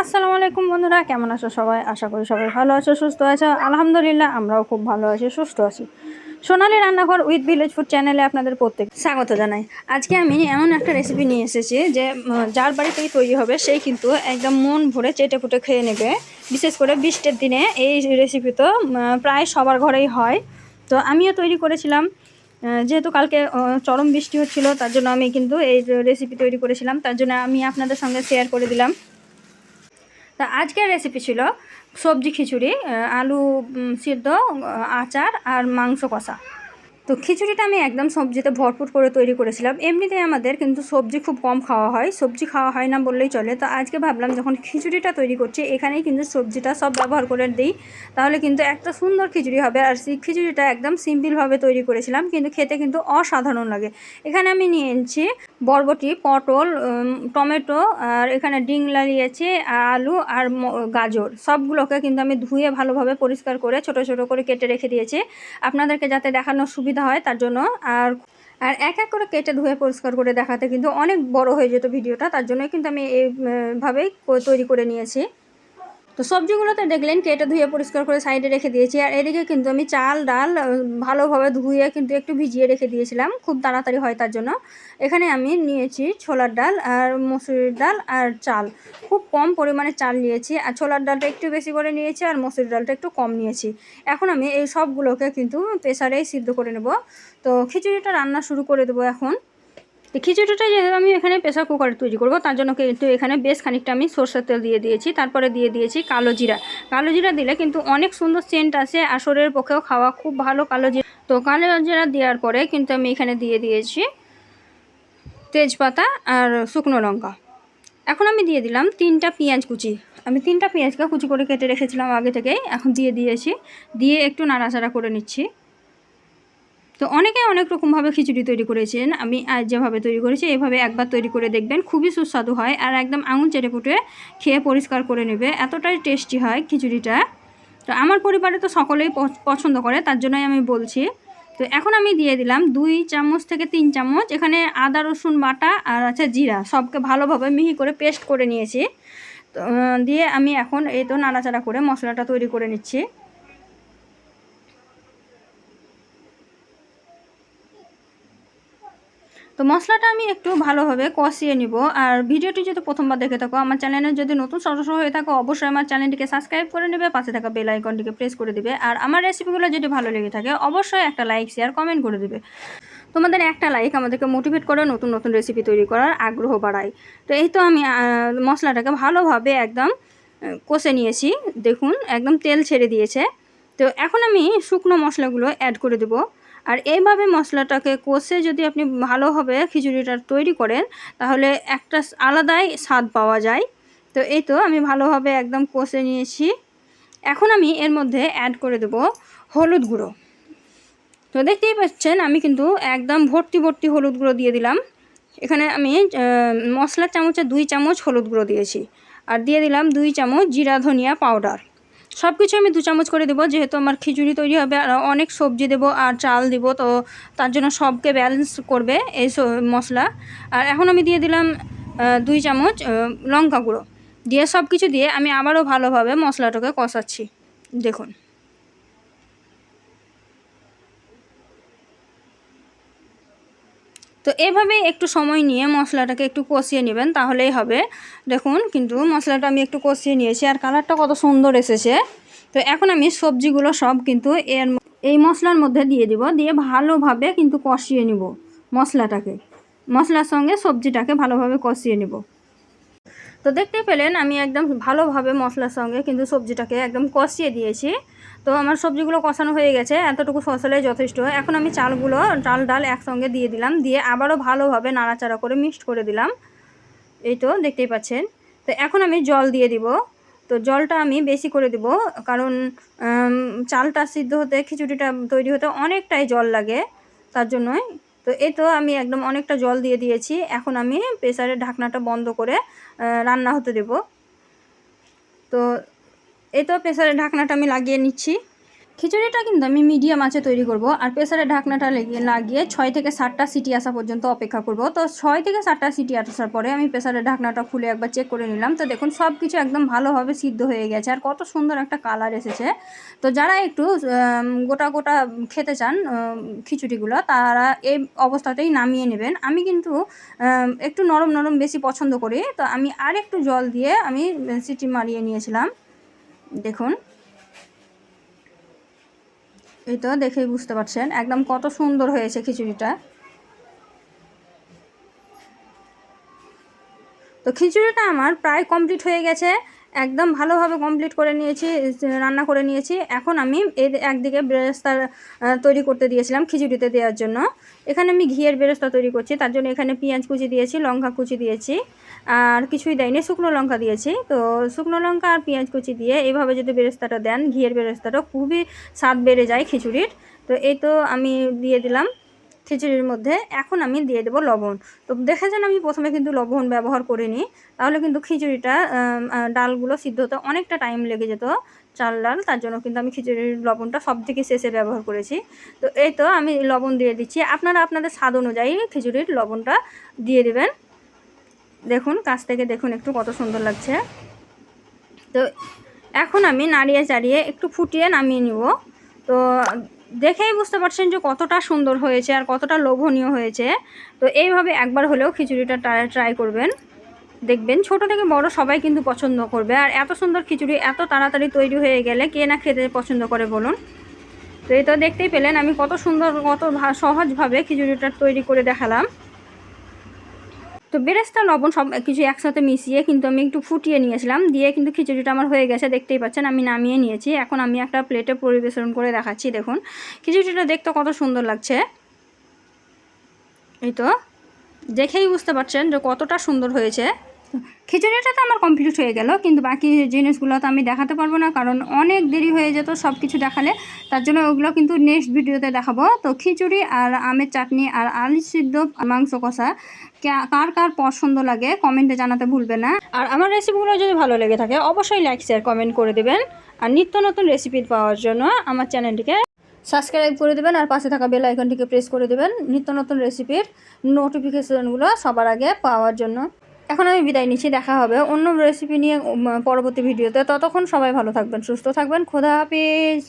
আসসালামু আলাইকুম বন্ধুরা, কেমন আছো সবাই? আশা করি সবাই ভালো আছো, সুস্থ আছো। আলহামদুলিল্লাহ, আমরাও খুব ভালো আছি, সুস্থ আছি। সোনালি রান্নাঘর উইথ ভিলেজ ফুড চ্যানেলে আপনাদের প্রত্যেক স্বাগত জানাই। আজকে আমি এমন একটা রেসিপি নিয়ে এসেছি যে যার বাড়িতেই তৈরি হবে সেই কিন্তু একদম মন ভরে চেটে পুটে খেয়ে নেবে। বিশেষ করে বৃষ্টির দিনে এই রেসিপি তো প্রায় সবার ঘরেই হয়। তো আমিও তৈরি করেছিলাম। যেহেতু কালকে চরম বৃষ্টি হচ্ছিল, তার জন্য আমি কিন্তু এই রেসিপি তৈরি করেছিলাম। তার জন্য আমি আপনাদের সঙ্গে শেয়ার করে দিলাম। তা আজকের রেসিপি ছিল সবজি খিচুড়ি আলু সিদ্ধ আচার আর মাংস কষা। তো খিচুড়িটা আমি একদম সবজিতে ভরপুর করে তৈরি করেছিলাম। এমনিতেই আমাদের কিন্তু সবজি খুব কম খাওয়া হয়। সবজি খাওয়া হয় না বললেই চলে। তো আজকে ভাবলাম যখন খিচুড়িটা তৈরি করছি, এখানেই কিন্তু সবজিটা সব ব্যবহার করে দিই। তাহলে কিন্তু একটা সুন্দর খিচুড়ি হবে। আর সেই খিচুড়িটা একদম সিম্পলভাবে তৈরি করেছিলাম, কিন্তু খেতে কিন্তু অসাধারণ লাগে। এখানে আমি নিয়ে এনেছি বরবটি, পটল টমেটো, আর এখানে ডিংলা নিয়েছি আলু আর গাজর। সবগুলোকে কিন্তু আমি ধুয়ে ভালোভাবে পরিষ্কার করে ছোট ছোট করে কেটে রেখে দিয়েছি। আপনাদেরকে যাতে দেখানোর সুবিধা হয় তার জন্য। আর আর এক এক করে কেটে ধুয়ে পরিষ্কার করে দেখাতে কিন্তু অনেক বড় হয়ে যেত ভিডিওটা, তার জন্যই কিন্তু আমি এইভাবেই তৈরি করে নিয়েছি। তো সবজিগুলোতে দেখলেন কেটে ধুয়ে পরিষ্কার করে সাইডে রেখে দিয়েছি। আর এদিকে কিন্তু আমি চাল, ডাল ভালোভাবে ধুয়ে কিন্তু একটু ভিজিয়ে রেখে দিয়েছিলাম। খুব তাড়াতাড়ি হয় তার জন্য। এখানে আমি নিয়েছি ছোলার ডাল আর মসুরির ডাল আর চাল। খুব কম পরিমাণে চাল নিয়েছি। আর ছোলার ডালটা একটু বেশি করে নিয়েছি আর মসুরির ডালটা একটু কম নিয়েছি। এখন আমি এই সবগুলোকে কিন্তু প্রেসারেই সিদ্ধ করে নেব। তো খিচুড়িটা রান্না শুরু করে দেবো এখন। তো খিচুড়িটা যেহেতু আমি এখানে প্রেসার কুকারে তৈরি করব, তার জন্য কিন্তু এখানে বেশ খানিকটা আমি সরষের তেল দিয়ে দিয়েছি। তারপরে দিয়ে দিয়েছি কালো জিরা। কালো জিরা দিলে কিন্তু অনেক সুন্দর সেন্ট আসে আর শরীরের পক্ষেও খাওয়া খুব ভালো কালো জিরা। তো কালো জিরা দেওয়ার পরে কিন্তু আমি এখানে দিয়ে দিয়েছি তেজপাতা আর শুকনো লঙ্কা। এখন আমি দিয়ে দিলাম তিনটা পেঁয়াজ কুচি। আমি তিনটা পেঁয়াজকে কুচি করে কেটে রেখেছিলাম আগে থেকেই, এখন দিয়ে দিয়েছি। দিয়ে একটু নাড়াচাড়া করে নিচ্ছি। তো অনেকে অনেক রকমভাবে খিচুড়ি তৈরি করেছেন। আমি যেভাবে তৈরি করেছি, এভাবে একবার তৈরি করে দেখবেন, খুবই সুস্বাদু হয় আর একদম আঙুল চেটে পুটে খেয়ে পরিষ্কার করে নেবে, এতটাই টেস্টি হয় খিচুড়িটা। তো আমার পরিবারে তো সকলেই পছন্দ করে, তার জন্যই আমি বলছি। তো এখন আমি দিয়ে দিলাম দুই চামচ থেকে তিন চামচ, এখানে আদা, রসুন বাটা আর আছে জিরা, সবকে ভালোভাবে মিহি করে পেস্ট করে নিয়েছি। তো দিয়ে আমি এখন এই তো নাড়াচাড়া করে মশলাটা তৈরি করে নিচ্ছি। তো মশলাটা আমি একটু ভালোভাবে কষিয়ে নিব। আর ভিডিওটি যদি প্রথমবার দেখে থাকো, আমার চ্যানেলে যদি নতুন সদস্য হয়ে থাকো, অবশ্যই আমার চ্যানেলটিকে সাবস্ক্রাইব করে নেবে, পাশে থাকা বেল আইকনটিকে প্রেস করে দিবে। আর আমার রেসিপিগুলো যদি ভালো লেগে থাকে, অবশ্যই একটা লাইক, শেয়ার, কমেন্ট করে দিবে। তোমাদের একটা লাইক আমাদেরকে মোটিভেট করে নতুন নতুন রেসিপি তৈরি করার আগ্রহ বাড়ায়। তো এই তো আমি মশলাটাকে ভালোভাবে একদম কষে নিয়েছি। দেখুন, একদম তেল ছেড়ে দিয়েছে। তো এখন আমি শুকনো মশলাগুলো অ্যাড করে দেবো। আর এইভাবে মশলাটাকে কষে যদি আপনি ভালোভাবে খিচুড়িটা তৈরি করেন, তাহলে একটা আলাদাই স্বাদ পাওয়া যায়। তো এই তো আমি ভালোভাবে একদম কষে নিয়েছি। এখন আমি এর মধ্যে অ্যাড করে দেবো হলুদ গুঁড়ো। তো দেখতেই পাচ্ছেন, আমি কিন্তু একদম ভর্তি ভর্তি হলুদ গুঁড়ো দিয়ে দিলাম। এখানে আমি মশলার চামচে দুই চামচ হলুদ গুঁড়ো দিয়েছি। আর দিয়ে দিলাম দুই চামচ জিরা ধনিয়া পাউডার। সব কিছু আমি দু চামচ করে দেবো, যেহেতু আমার খিচুড়ি তৈরি হবে আর অনেক সবজি দেবো আর চাল দেবো, তো তার জন্য সবকে ব্যালেন্স করবে এই মশলা। আর এখন আমি দিয়ে দিলাম দুই চামচ লঙ্কা গুঁড়ো। দিয়ে সব কিছু দিয়ে আমি আবারও ভালোভাবে মশলাটাকে কষাচ্ছি। দেখুন। তো এভাবেই একটু সময় নিয়ে মশলাটাকে একটু কষিয়ে নেবেন, তাহলেই হবে। দেখুন, কিন্তু মশলাটা আমি একটু কষিয়ে নিয়েছি, আর কালারটা কত সুন্দর এসেছে। তো এখন আমি সবজিগুলো সব কিন্তু এর এই মশলার মধ্যে দিয়ে দিব, দিয়ে ভালোভাবে কিন্তু কষিয়ে নিব মশলাটাকে। মশলার সঙ্গে সবজিটাকে ভালোভাবে কষিয়ে নিব। তো দেখতে পেলেন আমি একদম ভালোভাবে মশলার সঙ্গে কিন্তু সবজিটাকে একদম কষিয়ে দিয়েছি। তো আমার সবজিগুলো কষানো হয়ে গেছে, এতটুকু ফসলে যথেষ্ট। এখন আমি চালগুলো চাল ডাল একসঙ্গে দিয়ে দিলাম, দিয়ে আবারও ভালোভাবে নাড়াচাড়া করে মিক্সড করে দিলাম। এই তো দেখতেই পাচ্ছেন। তো এখন আমি জল দিয়ে দিব। তো জলটা আমি বেশি করে দিব, কারণ চালটা সিদ্ধ হতে, খিচুড়িটা তৈরি হতে অনেকটাই জল লাগে, তার জন্যই তো এই তো আমি একদম অনেকটা জল দিয়ে দিয়েছি। এখন আমি প্রেসারের ঢাকনাটা বন্ধ করে রান্না হতে দেব। তো এই তো প্রেসারের ঢাকনাটা আমি লাগিয়ে নিচ্ছি। খিচুড়িটা কিন্তু আমি মিডিয়াম আঁচে তৈরি করব, আর প্রেসারের ঢাকনাটা লেগে, লাগিয়ে ছয় থেকে সাতটা সিটি আসা পর্যন্ত অপেক্ষা করব। তো ছয় থেকে সাতটা সিটি আসার পরে আমি প্রেসারের ঢাকনাটা খুলে একবার চেক করে নিলাম। তো দেখুন সব কিছু একদম ভালোভাবে সিদ্ধ হয়ে গেছে, আর কত সুন্দর একটা কালার এসেছে। তো যারা একটু গোটা গোটা খেতে চান খিচুড়িগুলো, তারা এই অবস্থাতেই নামিয়ে নেবেন। আমি কিন্তু একটু নরম নরম বেশি পছন্দ করি। তো আমি আর একটু জল দিয়ে আমি সিটি মারিয়ে নিয়েছিলাম। দেখুন। এই তো দেখেই বুঝতে পারছেন, একদম কত সুন্দর হয়েছে খিচুড়িটা। তো খিচুড়িটা আমার প্রায় কমপ্লিট হয়ে গেছে। একদম ভালোভাবে কমপ্লিট করে নিয়েছি, রান্না করে নিয়েছি। এখন আমি এর একদিকে বেরেস্তা তৈরি করতে দিয়েছিলাম খিচুড়িতে দেওয়ার জন্য। এখানে আমি ঘিয়ের বেরেস্তা তৈরি করছি, তার জন্য এখানে পেঁয়াজ কুচি দিয়েছি, লঙ্কা কুচি দিয়েছি, আর কিছুই দেয়নি, শুকনো লঙ্কা দিয়েছি। তো শুকনো লঙ্কা আর পেঁয়াজ কুচি দিয়ে এইভাবে যদি বেরেস্তাটা দেন, ঘিয়ের বেরেস্তাটা খুবই স্বাদ বেড়ে যায় খিচুড়ির। তো এই তো আমি দিয়ে দিলাম। খিচুড়ির মধ্যে এখন আমি দিয়ে দেবো লবণ। তো দেখেছেন আমি প্রথমে কিন্তু লবণ ব্যবহার করিনি তাহলে কিন্তু খিচুড়িটা ডালগুলো সিদ্ধ হতে অনেকটা টাইম লেগে যেত চাল ডাল, তার জন্য কিন্তু আমি খিচুড়ির লবণটা সব থেকে শেষে ব্যবহার করেছি। তো এই তো আমি লবণ দিয়ে দিচ্ছি। আপনারা আপনাদের স্বাদ অনুযায়ী খিচুড়ির লবণটা দিয়ে দেবেন। দেখুন, কাছ থেকে দেখুন একটু কত সুন্দর লাগছে। তো এখন আমি নাড়িয়ে চাড়িয়ে একটু ফুটিয়ে নামিয়ে নিব। তো দেখেই বুঝতে পারছেন যে কতটা সুন্দর হয়েছে আর কতটা লোভনীয় হয়েছে। তো এইভাবে একবার হলেও খিচুড়িটা ট্রাই করবেন। দেখবেন ছোট থেকে বড় সবাই কিন্তু পছন্দ করবে। আর এত সুন্দর খিচুড়ি, এত তাড়াতাড়ি তৈরি হয়ে গেলে কে না খেতে পছন্দ করে বলুন। তো এই তো দেখতেই পেলেন, আমি কত সুন্দর, কত সহজভাবে খিচুড়িটা তৈরি করে দেখালাম। তো বেরেস্তা লবণ সব কিছু একসাথে মিশিয়ে কিন্তু আমি একটু ফুটিয়ে নিয়েছিলাম। দিয়ে কিন্তু খিচুড়িটা আমার হয়ে গেছে, দেখতেই পাচ্ছেন আমি নামিয়ে নিয়েছি। এখন আমি একটা প্লেটে পরিবেশন করে দেখাচ্ছি, দেখুন। খিচুড়িটা দেখতে কত সুন্দর লাগছে। এই তো, দেখেই বুঝতে পারছেন যে কতটা সুন্দর হয়েছে। খিচুড়িটা তো আমার কমপ্লিট হয়ে গেল, কিন্তু বাকি জিনিসগুলো তো আমি দেখাতে পারব না, কারণ অনেক দেরি হয়ে যেত সব কিছু দেখালে। তার জন্য ওগুলো কিন্তু নেক্সট ভিডিওতে দেখাবো। তো খিচুড়ি আর আমের চাটনি আর আলু সিদ্ধ মাংস কষা কার কার পছন্দ লাগে কমেন্টে জানাতে ভুলবে না। আর আমার রেসিপিগুলো যদি ভালো লেগে থাকে, অবশ্যই লাইক শেয়ার কমেন্ট করে দেবেন। আর নিত্য নতুন রেসিপি পাওয়ার জন্য আমার চ্যানেলটিকে সাবস্ক্রাইব করে দেবেন আর পাশে থাকা বেল আইকনটিকে প্রেস করে দেবেন। নিত্য নতুন রেসিপির নোটিফিকেশনগুলো সবার আগে পাওয়ার জন্য। এখন আমি বিদায় নিচ্ছি, দেখা হবে অন্য রেসিপি নিয়ে পরবর্তী ভিডিওতে ততক্ষণ সবাই ভালো থাকবেন, সুস্থ থাকবেন, খোদা হাফিজ।